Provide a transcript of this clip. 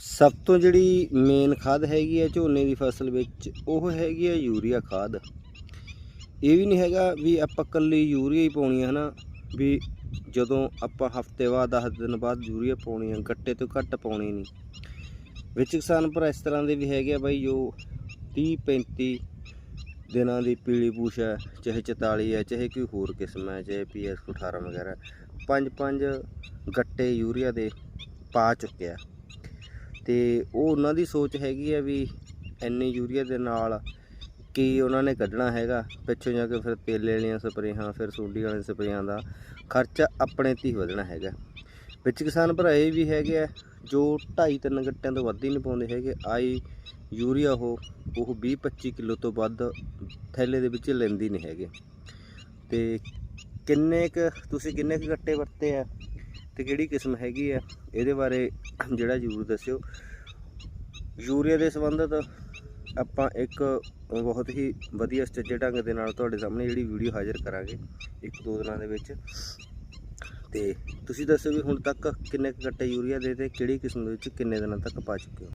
ਸਭ ਤੋਂ ਜਿਹੜੀ ਮੇਨ ਖਾਦ ਹੈਗੀ ਹੈ ਝੋਨੇ ਦੀ ਫਸਲ ਵਿੱਚ, ਉਹ ਹੈਗੀ ਹੈ ਯੂਰੀਆ ਖਾਦ। ਇਹ ਵੀ ਨਹੀਂ ਹੈਗਾ ਵੀ ਆਪਾਂ ਕੱਲੀ ਯੂਰੀਆ ਹੀ ਪਾਉਣੀ ਹੈ ਨਾ ਵੀ ਜਦੋਂ ਆਪਾਂ ਹਫ਼ਤੇ ਬਾਅਦ 10 ਦਿਨ ਬਾਅਦ ਯੂਰੀਆ ਪਾਉਣੀ ਹੈ, ਗੱਟੇ ਤੋਂ ਘੱਟ ਪਾਉਣੀ ਨਹੀਂ। ਵਿੱਚ ਕਿਸਾਨ ਪਰ ਇਸ ਤਰ੍ਹਾਂ ਦੇ ਵੀ ਹੈਗੇ ਆ ਬਾਈ, ਜੋ 30 35 ਦਿਨਾਂ ਦੀ ਪੀਲੀ ਪੂਛ ਹੈ, ਚਾਹੇ 44 ਹੈ, ਚਾਹੇ ਕੋਈ ਹੋਰ ਕਿਸਮ ਹੈ, ਚਾਹੇ ਪੀਐਸ 18 ਵਗੈਰਾ ਪੰਜ ਪੰਜ ਗੱਟੇ ਯੂਰੀਆ ਦੇ ਪਾ ਚੁੱਕਿਆ। ਤੇ ਉਹ ਉਹਨਾਂ ਦੀ ਸੋਚ ਹੈਗੀ ਆ ਵੀ ਐਨੇ ਯੂਰੀਆ ਦੇ ਨਾਲ ਕੀ ਉਹਨਾਂ ਨੇ ਕੱਢਣਾ ਹੈਗਾ? ਪਿੱਛੋਂ ਜਾ ਕੇ ਫਿਰ ਤੇਲੇ ਵਾਲੀਆਂ ਸਪਰੇਹਾਂ, ਫਿਰ ਸੂਡੀ ਵਾਲੀਆਂ ਸਪਰੇਹਾਂ ਦਾ ਖਰਚਾ ਆਪਣੇ ਤੇ ਹੀ ਵਧਣਾ ਹੈਗਾ। ਵਿੱਚ ਕਿਸਾਨ ਭਰਾ ਇਹ ਵੀ ਹੈਗੇ ਆ, ਜੋ 2.5 3 ਗੱਟਿਆਂ ਤੋਂ ਵੱਧ ਹੀ ਨਹੀਂ ਪਾਉਂਦੇ ਹੈਗੇ ਆਈ ਯੂਰੀਆ ਉਹ ਉਹ 20 25 ਕਿਲੋ ਤੋਂ ਵੱਧ ਥੈਲੇ ਦੇ ਵਿੱਚ ਲੈਂਦੀ ਨਹੀਂ ਹੈਗੇ। ਤੇ ਕਿੰਨੇ ਕ, ਤੁਸੀਂ ਕਿੰਨੇ ਕ ਗੱਟੇ ਵਰਤੇ ਆ? ਤੇ ਕਿਹੜੀ ਕਿਸਮ ਹੈਗੀ ਆ, ਇਹਦੇ ਬਾਰੇ ਜਿਹੜਾ ਜ਼ਰੂਰ ਦੱਸਿਓ। ਯੂਰੀਆ ਦੇ ਸੰਬੰਧਤ ਆਪਾਂ ਇੱਕ ਬਹੁਤ ਹੀ ਵਧੀਆ ਸਟੇਜੇ ਢੰਗ ਦੇ ਨਾਲ ਤੁਹਾਡੇ ਸਾਹਮਣੇ ਜਿਹੜੀ ਵੀਡੀਓ ਹਾਜ਼ਰ ਕਰਾਂਗੇ, ਇੱਕ ਦੋ ਦਿਨਾਂ ਦੇ ਵਿੱਚ। ਤੇ ਤੁਸੀਂ ਦੱਸੋ ਵੀ ਹੁਣ ਤੱਕ ਕਿੰਨੇ ਕੁ ਗੱਟੇ ਯੂਰੀਆ ਦੇ ਤੇ ਕਿਹੜੀ ਕਿਸਮ ਦੇ ਵਿੱਚ ਕਿੰਨੇ ਦਿਨਾਂ ਤੱਕ ਪਾ ਚੁੱਕੇ ਹੋ?